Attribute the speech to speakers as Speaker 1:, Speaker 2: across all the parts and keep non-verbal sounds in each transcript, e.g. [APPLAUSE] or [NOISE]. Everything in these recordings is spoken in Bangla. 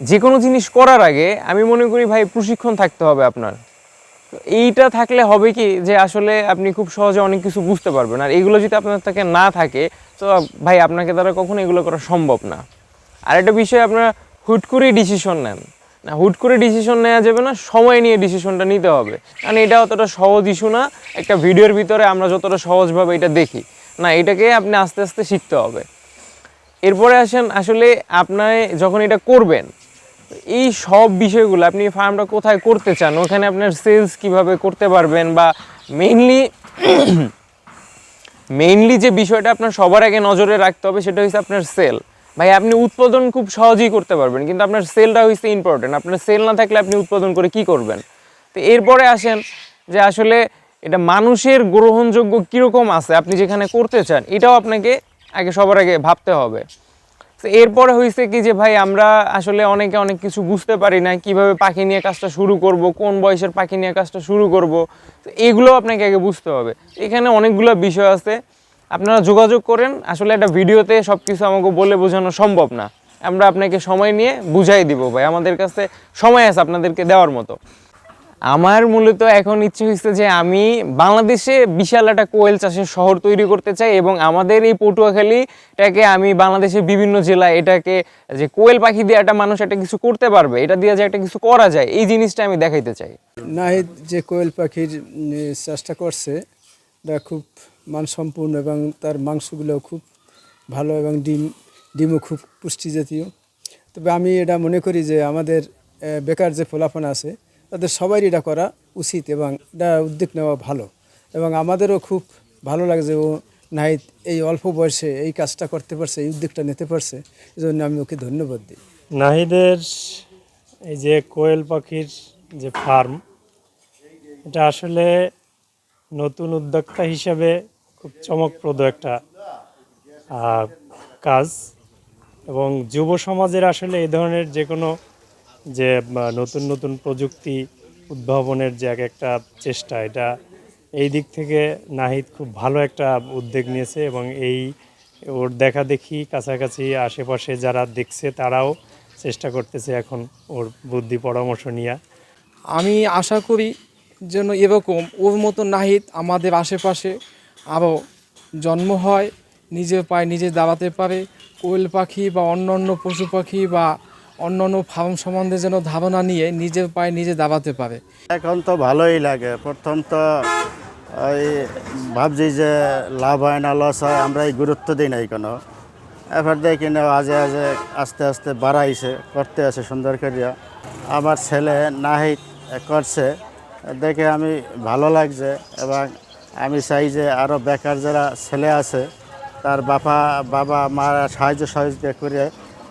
Speaker 1: যে কোনো জিনিস করার আগে আমি মনে করি ভাই প্রশিক্ষণ থাকতে হবে আপনার। এইটা থাকলে হবে কি যে আসলে আপনি খুব সহজে অনেক কিছু বুঝতে পারবেন। আর এগুলো যদি আপনার থেকে না থাকে, তো ভাই আপনাকে দ্বারা কখনো এগুলো করা সম্ভব না। আর একটা বিষয়, আপনারা হুট করে ডিসিশন নেন। না, হুট করে ডিসিশন নেওয়া যাবে না, সময় নিয়ে ডিসিশনটা নিতে হবে। কারণ এটা অতটা সহজ ইস্যু না। একটা ভিডিওর ভিতরে আমরা যতটা সহজভাবে এটা দেখি, না, এটাকে আপনি আস্তে আস্তে শিখতে হবে। এরপরে আসেন, আসলে আপনার যখন এটা করবেন এই সব বিষয়গুলো আপনি ফার্মটা কোথায় করতে চান? ওখানে আপনার সেলস কীভাবে করতে পারবেন বা মেইনলি মেইনলি [COUGHS] যে বিষয়টা আপনার সবার আগে নজরে রাখতে হবে সেটা হচ্ছে আপনার সেল ভাই, আপনি উৎপাদন খুব সহজেই করতে পারবেন, কিন্তু আপনার সেলটা হচ্ছে ইম্পর্টেন্ট আপনার সেল না থাকলে আপনি উৎপাদন করে কি করবেন? তো এরপরে আসেন যে আসলে এটা মানুষের গ্রহণযোগ্য কীরকম আছে, আপনি যেখানে করতে চান, এটাও আপনাকে আগে সবার আগে ভাবতে হবে। তো এরপরে হয়েছে কি যে, ভাই, আমরা আসলে অনেকে অনেক কিছু বুঝতে পারি না কীভাবে পাখি নিয়ে কাজটা শুরু করব, কোন বয়সের পাখি নিয়ে কাজটা শুরু করব, তো এগুলো আপনাকে আগে বুঝতে হবে। এখানে অনেকগুলো বিষয় আছে, আপনারা যোগাযোগ করেন, আসলে একটা ভিডিওতে সব কিছু আমাকে বলে বোঝানো সম্ভব না। আমরা আপনাকে সময় নিয়ে বুঝাই দিব, ভাই, আমাদের কাছে সময় আছে আপনাদেরকে দেওয়ার মতো। আমার মূলত এখন ইচ্ছে হয়েছে যে আমি বাংলাদেশে বিশাল একটা কোয়েল চাষের শহর তৈরি করতে চাই এবং আমাদের এই পটুয়াখালীটাকে আমি বাংলাদেশের বিভিন্ন জেলায় এটাকে যে কোয়েল পাখি দিয়ে একটা মানুষ একটা কিছু করতে পারবে, এটা দিয়ে যে একটা কিছু করা যায়, এই জিনিসটা আমি দেখাইতে চাই।
Speaker 2: নাহিদ যে কোয়েল পাখির চাষটা করছে, এটা খুব মানসম্পূর্ণ এবং তার মাংসগুলো খুব ভালো এবং ডিম, ডিমও খুব পুষ্টি জাতীয় তবে আমি এটা মনে করি যে আমাদের বেকার যে ফলাফল আছে তাদের সবারই এটা করা উচিত এবং এটা উদ্যোগ নেওয়া ভালো। এবং আমাদেরও খুব ভালো লাগে যে ও নাহিদ এই অল্প বয়সে এই কাজটা করতে পারছে, এই উদ্যোগটা নিতে পারছে এই জন্য আমি ওকে ধন্যবাদ দিই।
Speaker 3: নাহিদের এই যে কোয়েল পাখির যে ফার্ম, এটা আসলে নতুন উদ্যোক্তা হিসাবে খুব চমকপ্রদ একটা কাজ। এবং যুব সমাজের আসলে এই ধরনের যে কোনো যে নতুন নতুন প্রযুক্তি উদ্ভাবনের যে এক একটা চেষ্টা, এটা এই দিক থেকে নাহিদ খুব ভালো একটা উদ্যোগ নিয়েছে এবং এই ওর দেখা দেখি কাছাকাছি আশেপাশে যারা দেখছে, তারাও চেষ্টা করতেছে এখন ওর বুদ্ধি পরামর্শ নিয়ে।
Speaker 4: আমি আশা করি যেন এরকম ওর মতো নাহিদ আমাদের আশেপাশে আরও জন্ম হয়, নিজের পায়ে নিজে দাঁড়াতে পারে। কোয়েল পাখি বা অন্যান্য পশু পাখি বা অন্যান্য ফার্ম সম্বন্ধে যেন ধারণা নিয়ে নিজের পায়ে নিজে দাবাতে পারে।
Speaker 5: এখন তো ভালোই লাগে। প্রথম তো ওই ভাবছি যে লাভ হয় না, লস হয় আমরা এই গুরুত্ব দিই নাই কোনো। এবার দেখি না, আজে আজে আস্তে আস্তে বাড়াইছে, করতে আছে সুন্দর করিয়া। আমার ছেলে নাহিদ করছে, দেখে আমি ভালো লাগছে এবং আমি চাই যে আরও বেকার যারা ছেলে আছে, তার বাবা বাবা মার সাহায্য সহযোগিতা করে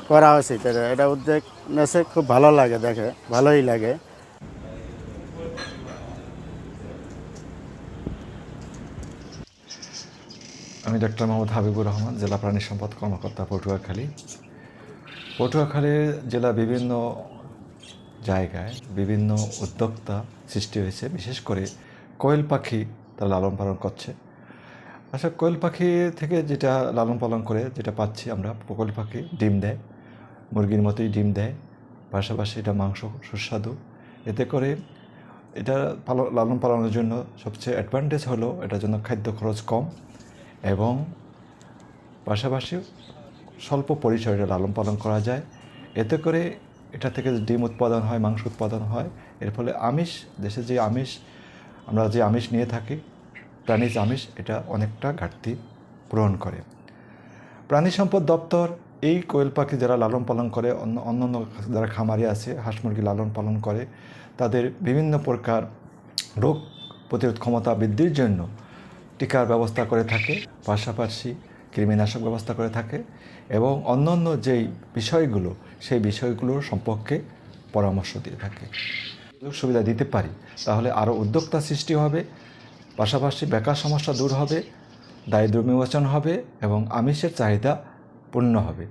Speaker 5: করা উচিত এটা। উদ্যোগ নেছে খুব ভালো লাগে দেখে, ভালোই লাগে।
Speaker 6: আমি ডক্টর মোহাম্মদ হাবিবুর রহমান, জেলা প্রাণী সম্পদ কর্মকর্তা, পটুয়াখালী। পটুয়াখালী জেলা বিভিন্ন জায়গায় বিভিন্ন উদ্যোক্তা সৃষ্টি হয়েছে, বিশেষ করে কোয়েল পাখি তারা লালন পালন করছে। আচ্ছা কোয়েল পাখি থেকে যেটা লালন পালন করে, যেটা পাচ্ছি আমরা, কোয়েল পাখি ডিম দেয়। মুরগির মতোই ডিম দেয়। পাশাপাশি এটা মাংস সুস্বাদু। এতে করে এটা লালন পালনের জন্য সবচেয়ে অ্যাডভান্টেজ হলো এটার জন্য খাদ্য খরচ কম এবং পাশাপাশি স্বল্প পরিসরে লালন পালন করা যায়। এতে করে এটা থেকে ডিম উৎপাদন হয়, মাংস উৎপাদন হয়, এর ফলে আমিষ, দেশে যে আমিষ, আমরা যে আমিষ নিয়ে থাকি, প্রাণীজ আমিষ, এটা অনেকটা ঘাটতি পূরণ করে। প্রাণী সম্পদ দপ্তর এই কোয়েল পাখি যারা লালন পালন করে, অন্য, অন্যান্য যারা খামারি আছে, হাঁস মুরগি লালন পালন করে, তাদের বিভিন্ন প্রকার রোগ প্রতিরোধ ক্ষমতা বৃদ্ধির জন্য টিকার ব্যবস্থা করে থাকে, পাশাপাশি কৃমিনাশক ব্যবস্থা করে থাকে এবং অন্যান্য যেই বিষয়গুলো, সেই বিষয়গুলোর সম্পর্কে পরামর্শ দিয়ে থাকে। সুযোগ সুবিধা দিতে পারি, তাহলে আরও উদ্যোক্তা সৃষ্টি হবে, পাশাপাশি বেকার সমস্যা দূর হবে দারিদ্র বিমোচন হবে এবং আমিষের চাহিদা পূর্ণ হবে।